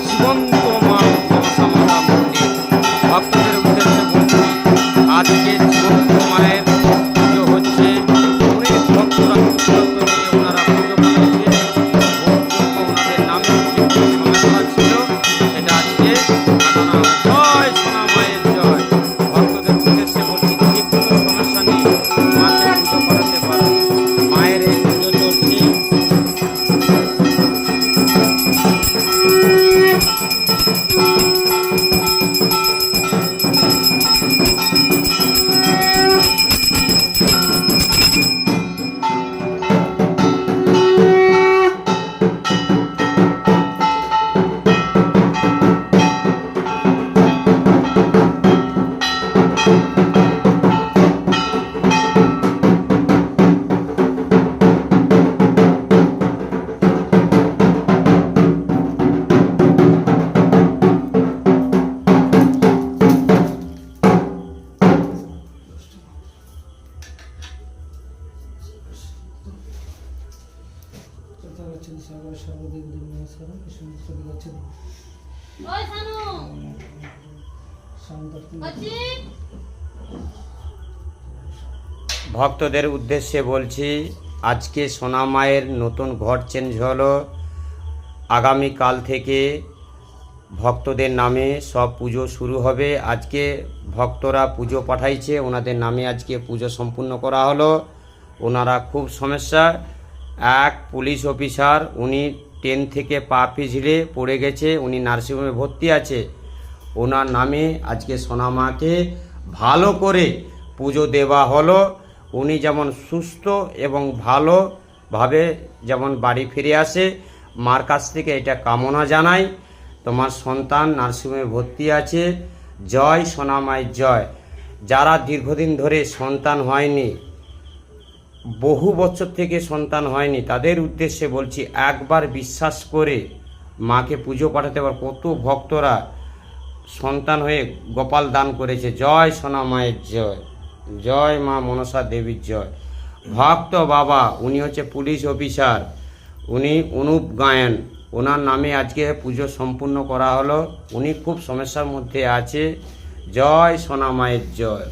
জীবন্ত মানব সংগ্রাম ভক্তদের উদ্দেশ্যে বলছি আজকে জীবন্ত মায়ের পুজো হচ্ছে অনেক ভক্তরা পুজো নিয়ে মায়ের জয় তথাগচ্ছেন সর্ব সর্বদিক দিন নমস্কারম কৃষ্ণ গচ্ছেন ওই সানু। শান্তপ্তি অচি ভক্তদের উদ্দেশ্যে বলছি আজকে সোনা মায়ের নতুন ঘর চেঞ্জ হলো। আগামীকাল থেকে ভক্তদের নামে সব পুজো শুরু হবে। আজকে ভক্তরা পুজো পাঠাইছে ওনাদের নামে আজকে পুজো সম্পূর্ণ করা হলো। ওনারা খুব সমস্যা। এক পুলিশ অফিসার, উনি ট্রেন থেকে পা পিছলে পড়ে গেছে, উনি নার্সিংহোমে ভর্তি আছে। ওনার নামে আজকে সোনামাকে ভালো করে পুজো দেওয়া হলো। উনি যেমন সুস্থ এবং ভালোভাবে যেমন বাড়ি ফিরে আসে, মার কাছ থেকে এটা কামনা জানাই। তোমার সন্তান নার্সিংহোমে ভর্তি আছে। জয় সোনামায় জয়। যারা দীর্ঘদিন ধরে সন্তান হয়নি বহু বছর থেকে সন্তান হয়নি। তাদের উদ্দেশ্যে বলছি, একবার বিশ্বাস করে মাকে পুজো পাঠাতে পার। কত ভক্তরা সন্তান হয়ে গোপাল দান করেছে। জয় সোনা মায়ের জয়। জয় মা মনসা দেবীর জয়। ভক্ত বাবা, উনি হচ্ছে পুলিশ অফিসার। উনি অনুপ গায়ন। ওনার নামে আজকে পুজো সম্পূর্ণ করা হলো। উনি খুব সমস্যার মধ্যে আছে। জয় সোনা মায়ের জয়।